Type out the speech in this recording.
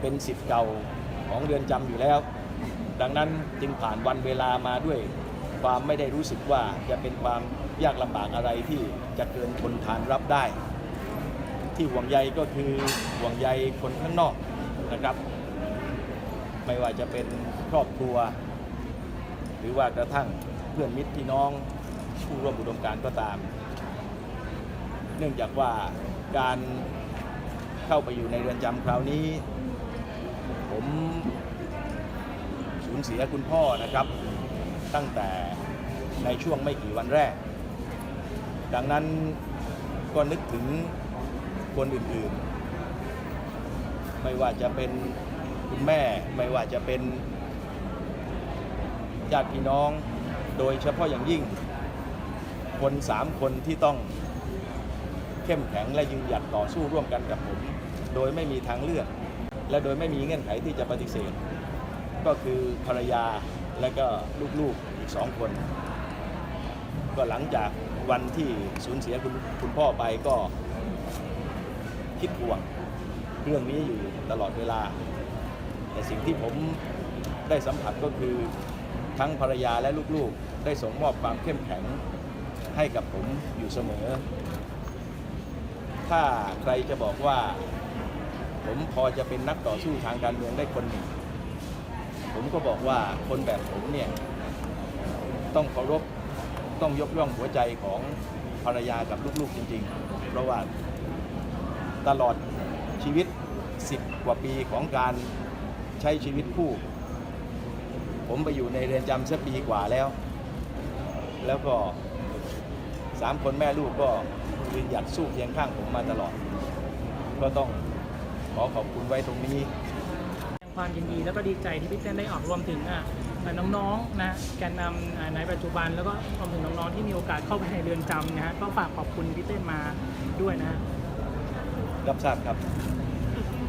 เป็นสิทธิ์เก่าของเรือนจำอยู่แล้ว ดังนั้นจึงผ่านวันเวลามาด้วย ความไม่ได้รู้สึกว่าจะเป็นความยากลำบากอะไรที่จะเกินทนทานรับได้ ที่ห่วงใยก็คือห่วงใยคนข้างนอกนะครับ ไม่ว่าจะเป็นครอบครัว หรือว่ากระทั่งเพื่อนมิตรพี่น้องผู้ร่วมอุดมการณ์ก็ตาม เนื่องจากว่าการเข้าไปอยู่ในเรือนจำคราวนี้ ผมสูญเสียคุณพ่อนะครับ ตั้งแต่ในช่วงไม่กี่วันแรก ดังนั้นก็นึกถึงคนอื่นๆ ไม่ว่าจะเป็นคุณแม่ ไม่ว่าจะเป็นญาติพี่น้อง โดยเฉพาะอย่างยิ่ง คนสามคนที่ต้องเข้มแข็งและยืนหยัดต่อสู้ร่วมกันกับผม โดยไม่มีทางเลือก และโดยไม่มีเงื่อนไขที่จะปฏิเสธ ก็คือภรรยาและก็ลูกๆอีกสองคน ก็หลังจากวันที่สูญเสียคุณคุณพ่อไปก็คิดห่วงเรื่องนี้อยู่ตลอดเวลา แต่สิ่งที่ผมได้สัมผัสก็คือทั้งภรรยาและลูกๆ ได้ส่งมอบความเข้มแข็งให้กับผมอยู่เสมอ ถ้าใครจะบอกว่า ผมพอจะเป็นนักต่อสู้ทางการเมืองได้คนหนึ่ง ผมก็บอกว่าคนแบบผมเนี่ยต้องเคารพต้องยกย่องหัวใจของภรรยากับลูกๆจริง ๆ เพราะว่าตลอดชีวิต 10 กว่าปีของการใช้ชีวิตคู่ ผมไปอยู่ในเรือนจำสักปีกว่าแล้ว แล้วก็สามคนแม่ลูกก็ยืนหยัดสู้เคียงข้างผมมาตลอด ก็ต้อง อขอบคุณไว้ตรงนี้แสดงความยินดีแล้วก็ดีใจที่พี่เต้นได้ออกรวมถึงอะน้องๆนะแกนนำอ่าในปัจจุบันแล้วก็รวมถึงน้องๆที่มีโอกาสเข้าไปในเรือนจำนะฮะก็ฝากขอบคุณพี่เต้นมาด้วยนะฮะรับทราบครับค